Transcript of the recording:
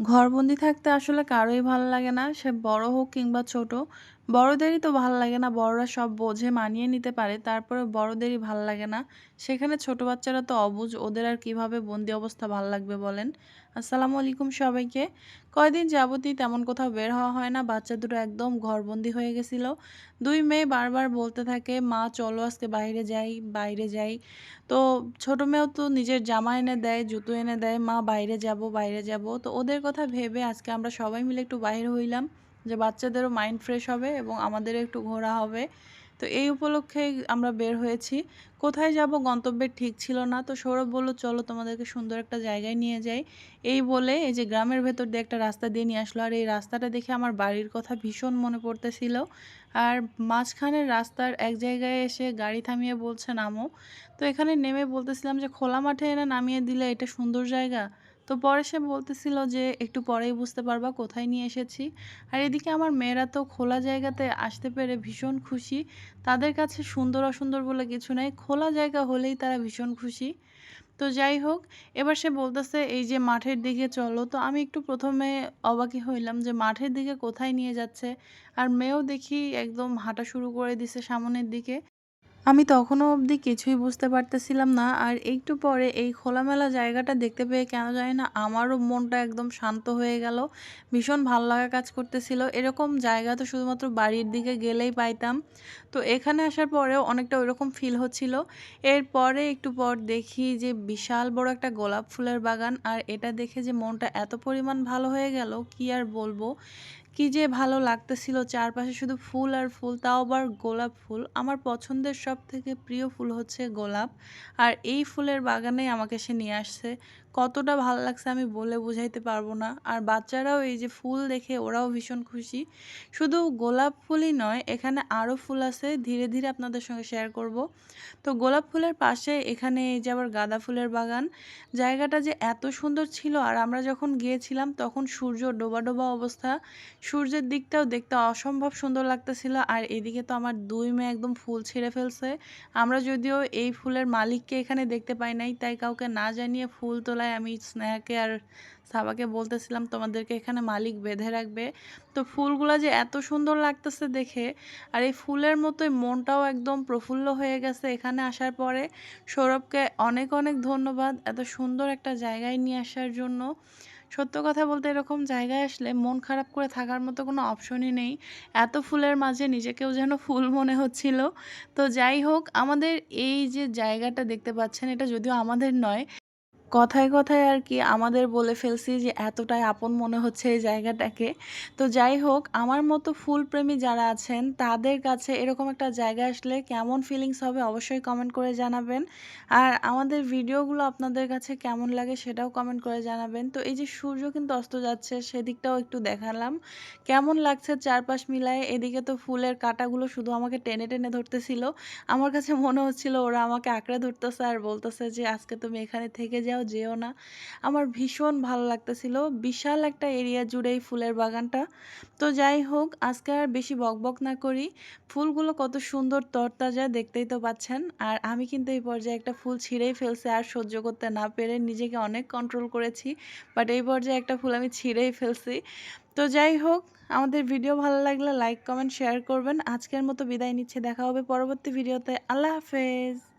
ঘরবন্দি থাকতে আসলে কারোই ভালো লাগে না। সে বড় হোক কিংবা ছোট বড়দেরই তো ভালো লাগে না, বড়রা সব বোঝে, মানিয়ে নিতে পারে তারপরে বড়দেরই ভালো লাগে না। সেখানে ছোট বাচ্চারা তো অবুঝ ওদের আর কীভাবে বন্দি অবস্থা ভালো লাগবে বলেন? আসসালামু আলাইকুম সবাইকে। কয়দিন যাবতই তেমন কোথাও বের হওয়া হয় না, বাচ্চা দুটো একদম ঘরবন্দি হয়ে গেছিল। দুই মেয়ে বারবার বলতে থাকে, মা, চলো আজকে বাইরে যাই বাইরে যাই। তো ছোট মেয়েও তো নিজের জামা এনে দেয়, জুতো এনে দেয়, মা, বাইরে যাব বাইরে যাব। তো ওদের কথা ভেবে আজকে আমরা সবাই মিলে একটু বাইরে হইলাম। যে বাচ্চাদেরও মাইন্ড ফ্রেশ হবে এবং আমাদেরও একটু ঘোরা হবে। তো এই উপলক্ষে আমরা বের হয়েছি। কোথায় যাব গন্তব্যের ঠিক ছিল না। তো সৌরভ বলল, চলো তোমাদেরকে সুন্দর একটা জায়গায় নিয়ে যাই। এই বলে এই যে গ্রামের ভেতর দিয়ে একটা রাস্তা দিয়ে নিয়ে আসলো। আর এই রাস্তাটা দেখে আমার বাড়ির কথা ভীষণ মনে পড়তেছিল। আর মাঝখানের রাস্তার এক জায়গায় এসে গাড়ি থামিয়ে বলছে, নামো। তো এখানে নেমে বলতেছিলাম যে, খোলা মাঠে এনে নামিয়ে দিলে এটা সুন্দর জায়গা? তো পরে সে বলতেছিল যে, একটু পরেই বুঝতে পারবা কোথায় নিয়ে এসেছি। আর এদিকে আমার মেয়েরা তো খোলা জায়গাতে আসতে পেরে ভীষণ খুশি। তাদের কাছে সুন্দর অসুন্দর বলে কিছু নেই, খোলা জায়গা হলেই তারা ভীষণ খুশি। তো যাই হোক, এবার সে বলতেছে, এই যে মাঠের দিকে চলো। তো আমি একটু প্রথমে অবাকি হইলাম যে, মাঠের দিকে কোথায় নিয়ে যাচ্ছে? আর মেয়েও দেখি একদম হাঁটা শুরু করে দিছে সামনের দিকে। আমি তখনও অবধি কিছুই বুঝতে পারতেছিলাম না, আর একটু পরে এই খোলামেলা জায়গাটা দেখতে পেয়ে কেন জানি না আমারও মনটা একদম শান্ত হয়ে গেল। ভীষণ ভালো লাগা কাজ করতেছিল। এরকম জায়গা তো শুধুমাত্র বাড়ির দিকে গেলেই পাইতাম। তো এখানে আসার পরেও অনেকটা ওইরকম ফিল হচ্ছিল। এরপরে একটু পর দেখি যে বিশাল বড় একটা গোলাপ ফুলের বাগান, আর এটা দেখে যে মনটা এত পরিমাণ ভালো হয়ে গেল, কি আর বলব? কি যে ভালো লাগতেছিল, চারপাশে শুধু ফুল আর ফুল, তাও আবার গোলাপ ফুল। আমার পছন্দের সব থেকে প্রিয় ফুল হচ্ছে গোলাপ, আর এই ফুলের বাগানে আমাকে সে নিয়ে আসছে। কতটা ভালো লাগছে আমি বলে বুঝাইতে পারব না, আর বাচ্চারাও এই যে ফুল দেখে ওরাও ভীষণ খুশি। শুধু গোলাপ ফুলই নয়, এখানে আরও ফুল আছে, ধীরে ধীরে আপনাদের সঙ্গে শেয়ার করব। তো গোলাপ ফুলের পাশে এখানে এই যে আবার গাঁদা ফুলের বাগান, জায়গাটা যে এত সুন্দর ছিল, আর আমরা যখন গিয়েছিলাম তখন সূর্য ডোবা ডোবা অবস্থা সূর্যের দিকটাও দেখতে অসম্ভব সুন্দর লাগতেছিল, আর এদিকে তো আমার দুই মেয়ে একদম ফুল ছিঁড়ে ফেলছে। আমরা যদিও এই ফুলের মালিককে এখানে দেখতে পাই নাই, তাই কাউকে না জানিয়ে ফুল তোলায় আমি স্নেহাকে আর সাবাকে বলতেছিলাম, তোমাদেরকে এখানে মালিক বেঁধে রাখবে। তো ফুলগুলো যে এত সুন্দর লাগতেছে দেখে, আর এই ফুলের মতোই মনটাও একদম প্রফুল্ল হয়ে গেছে এখানে আসার পরে। সৌরভকে অনেক অনেক ধন্যবাদ এত সুন্দর একটা জায়গায় নিয়ে আসার জন্য। সত্য কথা বলতে এরকম জায়গায় আসলে মন খারাপ করে থাকার মতো কোনো অপশনই নেই। এত ফুলের মাঝে নিজেকেও যেন ফুল মনে হচ্ছিল। তো যাই হোক, আমাদের এই যে জায়গাটা দেখতে পাচ্ছেন, এটা যদিও আমাদের নয় কথায় কথায় আর কি আমাদের বলে ফেলছি যে এতটাই আপন মনে হচ্ছে এই জায়গাটাকে। তো যাই হোক, আমার মতো ফুলপ্রেমী যারা আছেন, তাদের কাছে এরকম একটা জায়গা আসলে কেমন ফিলিংস হবে অবশ্যই কমেন্ট করে জানাবেন। আর আমাদের ভিডিওগুলো আপনাদের কাছে কেমন লাগে সেটাও কমেন্ট করে জানাবেন। তো এই যে সূর্য কিন্তু অস্ত যাচ্ছে, সেদিকটাও একটু দেখালাম। কেমন লাগছে চারপাশ মিলায়ে? এদিকে তো ফুলের কাটাগুলো শুধু আমাকে টেনে টেনে ধরতেছিল। আমার কাছে মনে হচ্ছিল ওরা আমাকে আঁকড়ে ধরতেছে আর বলতেছে যে আজকে তুমি এখানে থেকে যাও কোথাও যেও না। আমার ভীষণ ভালো লাগতেছিল। বিশাল একটা এরিয়া জুড়ে এই ফুলের বাগানটা। তো যাই হোক, আজকে আর বেশি বকবক না করি। ফুলগুলো কত সুন্দর তরতাজা দেখতেই তো পাচ্ছেন। আর আমি কিন্তু এই পর্যায়ে একটা ফুল ছিঁড়েই ফেলছে আর সহ্য করতে না পেরে নিজেকে অনেক কন্ট্রোল করেছি। বাট এই পর্যায়ে একটা ফুল আমি ছিঁড়েই ফেলছি। তো যাই হোক, আমাদের ভিডিও ভালো লাগলে লাইক কমেন্ট শেয়ার করবেন। আজকের মতো বিদায় নিচ্ছে। দেখা হবে পরবর্তী ভিডিওতে আল্লাহ হাফেজ।